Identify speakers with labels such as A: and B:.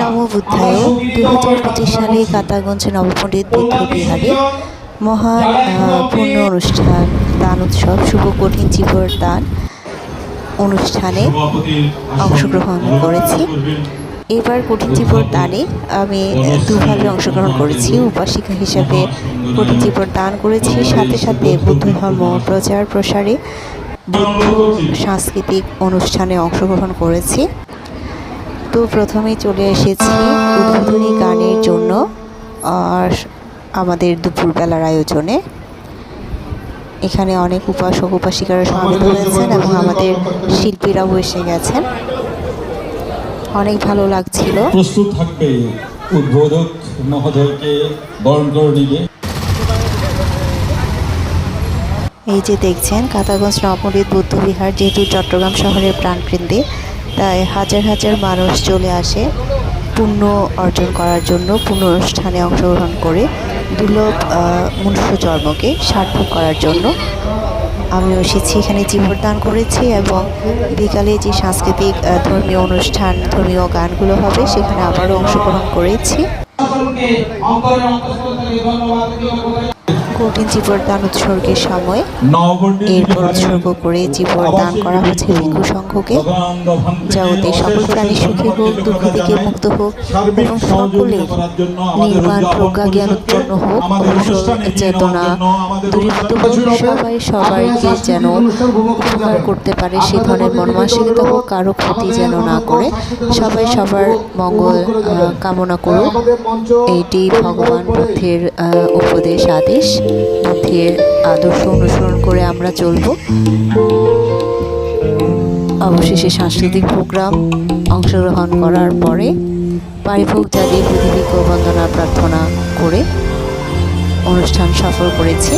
A: নববুদ্ধায় দুই হাজার পঁচিশ সালে কাতাগঞ্জ নবপণ্ডিত বুদ্ধ বিহারে মহান পূর্ণ অনুষ্ঠান দান উৎসব শুভ কঠিন জীবর দান অনুষ্ঠানে অংশগ্রহণ করেছি। এবার কঠিন জীবর দানে আমি দুভাবে অংশগ্রহণ করেছি। উপাসিকা হিসাবে কঠিন জীবর দান করেছি। সাথে সাথে বুদ্ধ ধর্ম প্রচার প্রসারে বুদ্ধ সাংস্কৃতিক অনুষ্ঠানে অংশগ্রহণ করেছি। তো প্রথমে চলে এসেছি উদ্বোধনী গানের জন্য আর আমাদের দুপুরবেলার আয়োজনে। এখানে অনেক উপাসক উপাসিকারা সমবেত হয়েছেন এবং আমাদের শিল্পীরাও এসে গেছেন। অনেক ভালো লাগছিল।
B: প্রস্তুত থাকবে উদ্বোধক মহোদয়কে বরণ করে নিবে
A: এই যে দেখছেন কাতাগঞ্জ নবপণ্ডিত বৌদ্ধবিহার যেহেতু চট্টগ্রাম শহরের প্রাণকেন্দ্রে। তাই হাজার হাজার মানুষ চলে আসে পুণ্য অর্জন করার জন্য পুণ্য অনুষ্ঠানে অংশগ্রহণ করে দুর্লভ মনুষ্য জন্মকে সার্থক করার জন্য। আমিও এসেছি, এখানে জীবনদান করেছি এবং বিকালে যে সাংস্কৃতিক ধর্মীয় অনুষ্ঠান, ধর্মীয় গানগুলো হবে, সেখানে আবারও অংশগ্রহণ করেছি। কঠিন জীবনদান উৎসর্গের সময় এরপর উৎসর্গ করে জীবন দান করা হচ্ছে ভিক্ষু সংঘকে যাতে সকল প্রাণী সুখী হোক দুঃখ থেকে মুক্ত হোক এবং সকলের নির্মাণ প্রজ্ঞা জ্ঞান উৎপন্ন হোক চেতনা দূরীভূত হোক সবাই সবাইকে যেন উপকার করতে পারে সে ধরনের মনমানসিকতা হোক কারও ক্ষতি যেন না করে সবাই সবার মঙ্গল কামনা করুক। এইটি ভগবান বুদ্ধের উপদেশ আদেশ। বুদ্ধের আদর্শ অনুসরণ করে আমরা চলব। অবশেষে সাংস্কৃতিক প্রোগ্রাম অংশগ্রহণ করার পরে পারিভোগ জাতির পৃথিবীকে বন্দনা প্রার্থনা করে অনুষ্ঠান সফল করেছি।